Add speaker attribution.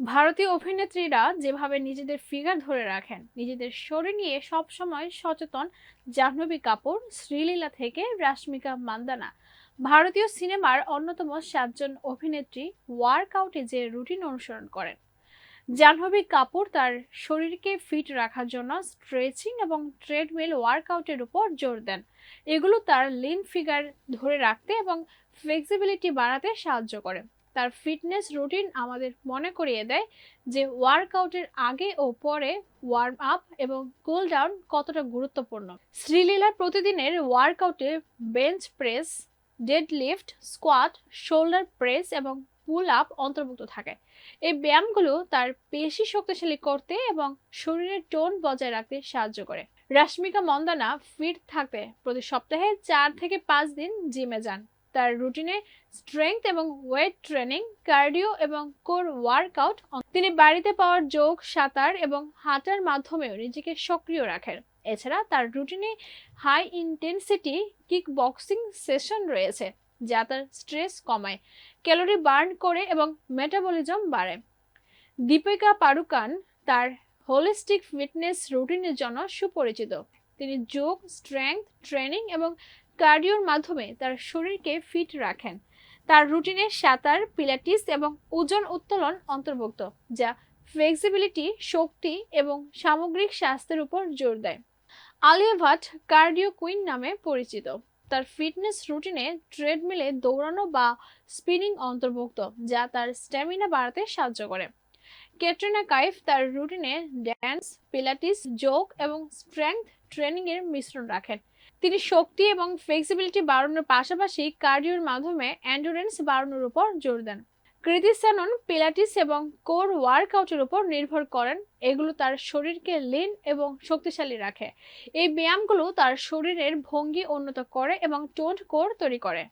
Speaker 1: ভারতীয় অভিনেত্রীরা যেভাবে নিজেদের ফিগার ধরে রাখেন, নিজেদের শরীর নিয়ে সবসময় সচেতন জাহ্নবী কাপুর, শ্রীলীলা থেকে রাশমিকা মান্দানা। ভারতীয় সিনেমার অন্যতম সাতজন অভিনেত্রী ওয়ার্কআউটে যে রুটিন অনুসরণ করেন। জাহ্নবী কাপুর তার শরীরকে ফিট রাখার জন্য স্ট্রেচিং এবং ট্রেডমিল ওয়ার্কআউটের উপর জোর দেন। এগুলো তার লিন ফিগার ধরে রাখতে এবং ফ্লেক্সিবিলিটি বাড়াতে সাহায্য করে। তার ফিটনেস রুটিন আমাদের মনে করিয়ে দেয় যে ওয়ার্কআউটের আগে ও পরে ওয়ার্ম আপ এবং কুল ডাউন কতটা গুরুত্বপূর্ণ। শ্রীলীলার প্রতিদিনের ওয়ার্কআউটে bench press dead lift squat, shoulder press এবং পুল আপ অন্তর্ভুক্ত থাকে। এই ব্যায়ামগুলো তার পেশি শক্তিশালী করতে এবং শরীরের টোন বজায় রাখতে সাহায্য করে। রাশ্মিকা মন্দানা ফিট থাকতে প্রতি সপ্তাহে চার থেকে পাঁচ দিন জিমে যান। তার রুটিনে স্ট্রেংথ এবং ওয়েট ট্রেনিং কার্ডিও এবং কোর ওয়ার্কআউট তিনি বাড়িতে পাওয়ার যোগ, সাঁতার এবং হাঁটার মাধ্যমেও নিজেকে সক্রিয় রাখেন। এছাড়া তার রুটিনে high intensity kick boxing session রয়েছে, যা তার স্ট্রেস কমায় ক্যালোরি বার্ন করে এবং মেটাবলিজম বাড়ে। দীপিকা পাড়ুকান তার হোলিস্টিক ফিটনেস রুটিনের জন্য সুপরিচিত। তিনি যোগ স্ট্রেংথ ট্রেনিং এবং কার্ডিওর মাধ্যমে তার শরীরকে ফিট রাখেন। তার রুটিনে সাঁতার, পিলাটিস এবং ওজন উত্তোলন অন্তর্ভুক্ত, যা ফ্লেক্সিবিলিটি শক্তি এবং সামগ্রিক স্বাস্থ্যের উপর জোর দেয়। আলিয়া ভাট কার্ডিও কুইন নামে পরিচিত। তার ফিটনেস রুটিনে ট্রেডমিলে দৌড়ানো বা স্পিনিং অন্তর্ভুক্ত, যা তার স্ট্যামিনা বাড়াতে সাহায্য করে। ক্যাটরিনা কাইফ তার রুটিনে ড্যান্স, পিলাটিস যোগ এবং স্ট্রেংথ ট্রেনিং এর মিশ্রণ রাখেন। তিনি শক্তি এবং ফ্লেক্সিবিলিটি বাড়ানোর পাশাপাশি কার্ডিওর মাধ্যমে অ্যান্ডুরেন্স বাড়ানোর উপর জোর দেন। কৃতি সেনন পিলাটিস এবং কোর ওয়ার্কআউটের উপর নির্ভর করেন। এগুলো তার শরীরকে লিন এবং শক্তিশালী রাখে। এই ব্যায়ামগুলো তার শরীরের ভঙ্গি উন্নত করে এবং টোন্ড কোর তৈরি করে।